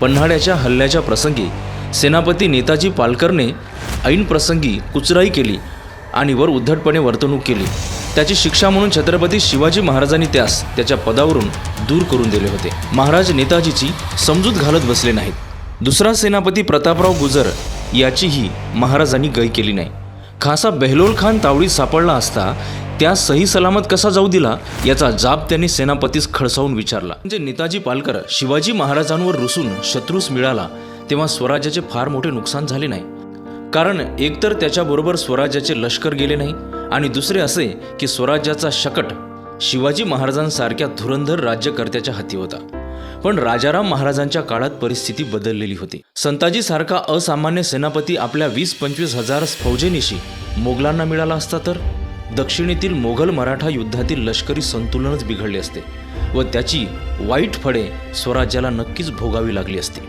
पन्हाळ्याच्या हल्ल्याच्या प्रसंगी सेनापती नेताजी पालकरने ऐन प्रसंगी कुचराई केली आणि वर उद्धटपणे वर्तणूक केली. त्याची शिक्षा म्हणून छत्रपती शिवाजी महाराजांनी त्यास त्याच्या पदावरून दूर करून दिले होते. महाराज नेताजीची समजूत घालत बसले नाहीत. दुसरा सेनापती प्रतापराव गुजर याचीही महाराजांनी गय केली नाही. खासा बेहलोल खान तावडीत सापडला असता त्या सही सलामत कसा जाऊ दिला याचा जाब त्यांनी सेनापतीस खडसावून विचारला. म्हणजे नेताजी पालकर शिवाजी महाराजांवर रुसून शत्रूस मिळाला तेव्हा स्वराज्याचे फार मोठे नुकसान झाले नाही. कारण एकतर त्याच्याबरोबर स्वराज्याचे लष्कर गेले नाही आणि दुसरे असे की स्वराज्याचा शकट शिवाजी महाराजांसारख्या धुरंधर राज्यकर्त्याच्या हाती होता. पण राजाराम महाराजांच्या काळात परिस्थिती बदललेली होती. संताजी सारखा असामान्य सेनापती आपल्या वीस पंचवीस हजार फौजेनिशी मोगलांना मिळाला असता तर? दक्षिणेतील मोघल मराठा युद्धातील लष्करी संतुलनच बिघडले असते व त्याची वाईट फळे स्वराज्याला नक्कीच भोगावी लागली असती.